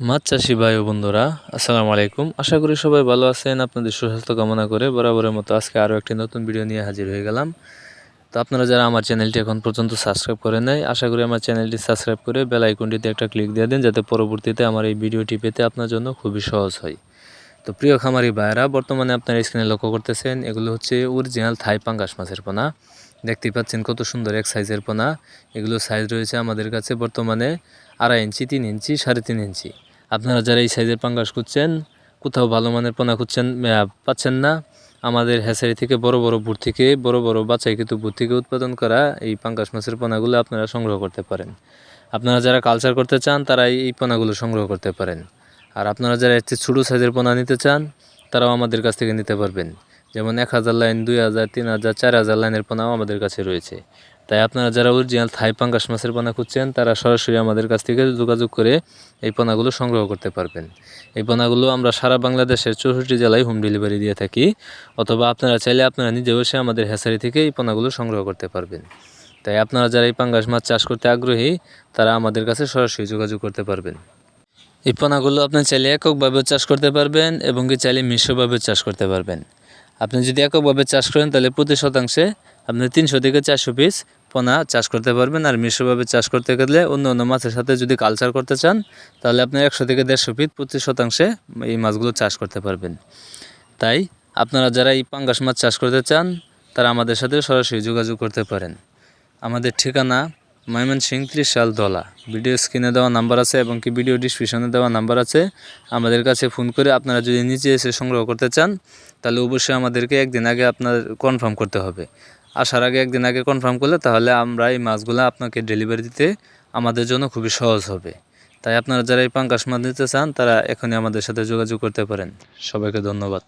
মাছ চাষি ভাই ও বন্ধুরা, আসসালামু আলাইকুম। আশা করি সবাই ভালো আছেন, আপনাদের সুস্বাস্থ্য কামনা করে বরাবরের মতো আজকে আরও একটি নতুন ভিডিও নিয়ে হাজির হয়ে গেলাম। তো আপনারা যারা আমার চ্যানেলটি এখন পর্যন্ত সাবস্ক্রাইব করে নেয় আশা করি আমার চ্যানেলটি সাবস্ক্রাইব করে বেল আইকনটিতে একটা ক্লিক দিয়ে দিন, যাতে পরবর্তীতে আমার এই ভিডিওটি পেতে আপনার জন্য খুবই সহজ হয়। তো প্রিয় খামারি ভাইয়েরা, বর্তমানে আপনারা স্ক্রিনে লক্ষ্য করতেছেন, এগুলো হচ্ছে অরিজিনাল থাই পাঙ্গাস মাছের পোনা। দেখতে পাচ্ছেন কত সুন্দর এক সাইজের পোনা। এগুলো সাইজ রয়েছে আমাদের কাছে বর্তমানে আড়াই ইঞ্চি, তিন ইঞ্চি, সাড়ে তিন ইঞ্চি। আপনারা যারা এই সাইজের পাঙ্গাস খুঁজছেন, কোথাও ভালো মানের পোনা খুঁজছেন পাচ্ছেন না, আমাদের হ্যাচারি থেকে বড় বড় বুট থেকে, বড় বড় বাচ্চাই কিন্তু বুট থেকে উৎপাদন করা এই পাঙ্গাস মাছের পোনাগুলো আপনারা সংগ্রহ করতে পারেন। আপনারা যারা কালচার করতে চান তারা এই পোনাগুলো সংগ্রহ করতে পারেন। আর আপনারা যারা একটি ছোটো সাইজের পোনা নিতে চান, তারাও আমাদের কাছ থেকে নিতে পারবেন। যেমন এক হাজার লাইন, দুই হাজার, তিন হাজার, চার হাজার লাইনের পোনাও আমাদের কাছে রয়েছে। তাই আপনারা যারা অরিজিনাল থাই পাঙ্গাস মাছের পোনা খুঁজছেন, তারা সরাসরি আমাদের কাছ থেকে যোগাযোগ করে এই পোনাগুলো সংগ্রহ করতে পারবেন। এই পোনাগুলো আমরা সারা বাংলাদেশের চৌষট্টি জেলায় হোম ডেলিভারি দিয়ে থাকি, অথবা আপনারা চাইলে আপনারা নিজে বসে আমাদের হ্যাচারি থেকে এই পোনাগুলো সংগ্রহ করতে পারবেন। তাই আপনারা যারা এই পাঙ্গাস মাছ চাষ করতে আগ্রহী, তারা আমাদের কাছে সরাসরি যোগাযোগ করতে পারবেন। এই পোনাগুলো আপনি চাইলে এককভাবে চাষ করতে পারবেন এবং কি চাইলে মিশ্রভাবে চাষ করতে পারবেন। আপনি যদি এককভাবে চাষ করেন, তাহলে প্রতি শতাংশে আপনি তিনশো থেকে চারশো পিস পোনা চাষ করতে পারবেন আর মিশ্রভাবে চাষ করতে গেলে অন্য অন্য মাছের সাথে যদি কালচার করতে চান, তাহলে আপনি একশো থেকে দেড়শো পিস পঁচিশ শতাংশে এই মাছগুলো চাষ করতে পারবেন। তাই আপনারা যারা এই পাঙ্গাস মাছ চাষ করতে চান, তারা আমাদের সাথে সরাসরি যোগাযোগ করতে পারেন। আমাদের ঠিকানা ময়মনসিং ত্রিশাল দলা। ভিডিও স্ক্রিনে দেওয়া নাম্বার আছে এবং কি ভিডিও ডিসক্রিপশনে দেওয়া নাম্বার আছে। আমাদের কাছে ফোন করে আপনারা যদি নিচে এসে সংগ্রহ করতে চান, তাহলে অবশ্যই আমাদেরকে একদিন আগে আপনার কনফার্ম করতে হবে। আসার আগে একদিন আগে কনফার্ম করলে, তাহলে আমরা এই মাছগুলো আপনাকে ডেলিভারি দিতে আমাদের জন্য খুবই সহজ হবে। তাই আপনারা যারা এই পাঙ্কাশ মাছ নিতে চান, তারা এখনই আমাদের সাথে যোগাযোগ করতে পারেন। সবাইকে ধন্যবাদ।